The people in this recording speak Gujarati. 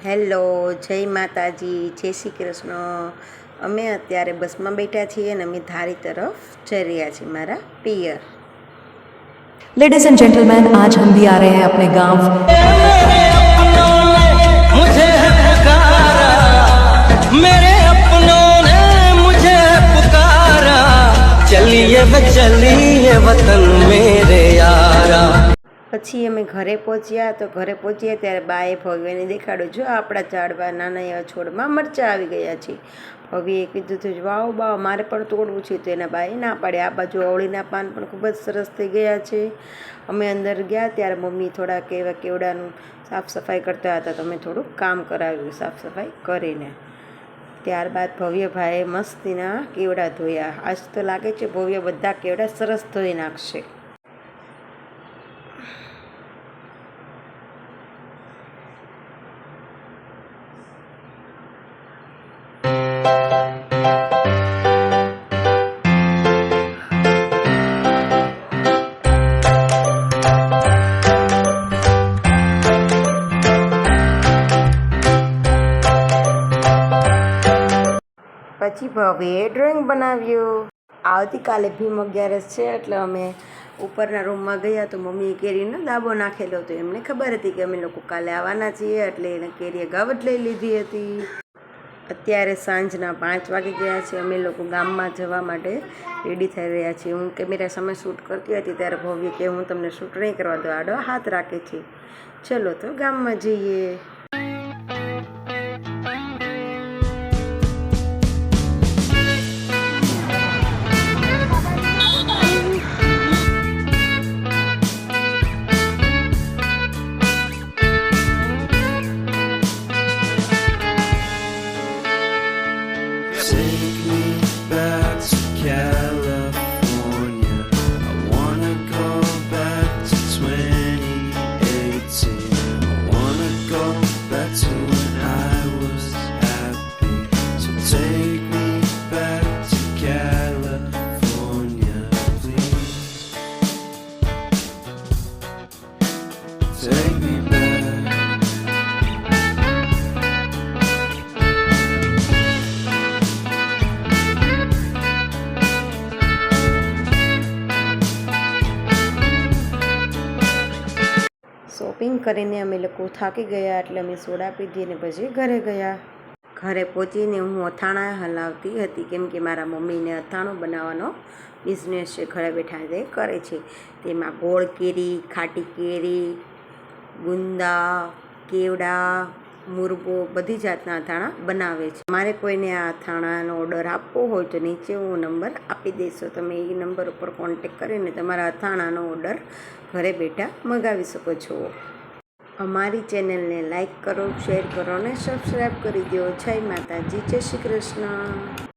હેલો જય માતાજી જય શ્રી કૃષ્ણ અમે અત્યારે બસમાં બેઠા છીએ અને અમે ધારી તરફ જઈ રહ્યા છીએ મારા પિયર लेडीज एंड जेंटलमैन आज हम भी आ रहे हैं अपने गांव मुझे है पुकारा मेरे अपनों ने मुझे है पुकारा चलिए वे चलिए वतन मेरे यारा પછી અમે ઘરે પહોંચ્યા તો ઘરે પહોંચ્યા ત્યારે બાએ ભવ્યને દેખાડ્યું, જો આપણા ઝાડવા નાના એવા છોડમાં મરચાં આવી ગયા છે. ભવ્યએ કીધું હતું વાવ બાવ મારે પણ તોડવું છે. તો એના બાએ ના પાડે આ બાજુ અવળીના પાન પણ ખૂબ જ સરસ થઈ ગયા છે. અમે અંદર ગયા ત્યારે મમ્મી થોડાક એવા કેવડાનું સાફ સફાઈ કરતા હતા તો અમે થોડુંક કામ કરાવ્યું સાફ સફાઈ કરીને. ત્યારબાદ ભવ્યભાઈએ મસ્તીના કેવડા ધોયા. આજ તો લાગે છે ભવ્ય બધા કેવડા સરસ ધોઈ નાખશે. પછી ભવ્યએ ડ્રોઈંગ બનાવ્યું. આવતીકાલે ભીમ અગિયારસ છે, એટલે અમે ઉપરના રૂમમાં ગયા તો મમ્મીએ કેરીનો દાબો નાખેલો હતો. એમને ખબર હતી કે અમે લોકો કાલે આવવાના છીએ, એટલે એને કેરીએ ગાવટ લઈ લીધી હતી. અત્યારે સાંજના પાંચ વાગી ગયા છે. અમે લોકો ગામમાં જવા માટે રેડી થઈ રહ્યા છીએ. હું કેમેરા સામે શૂટ કરતી હતી ત્યારે ભવ્ય કે હું તમને શૂટ નહીં કરવા દો. આડો હાથ રાખે છે. ચલો તો ગામમાં જઈએ. શોપિંગ કરીને અમે લોકો થાકી ગયા એટલે અમે સોડા પીધી અને પછી ઘરે ગયા. ઘરે પહોંચીને હું અથાણા હલાવતી હતી, કેમ કે મારા મમ્મીને અથાણું બનાવવાનો બિઝનેસ છે, ઘરે બેઠા તે કરે છે. તેમાં ગોળ કેરી, ખાટી કેરી, ગુંદા, કેવડા, મુરબો બધી જાતના અથાણા બનાવે છે. મારે કોઈને આ અથાણાનો ઓર્ડર આપવો હોય તો નીચે હું નંબર આપી દઈશ. તમે એ નંબર ઉપર કોન્ટેક કરીને તમારા અથાણાનો ઓર્ડર ઘરે બેઠા મંગાવી શકો છો. અમારી ચેનલને લાઇક કરો, શેર કરો અને સબસ્ક્રાઈબ કરી દો. જય માતાજી, જય શ્રી કૃષ્ણ.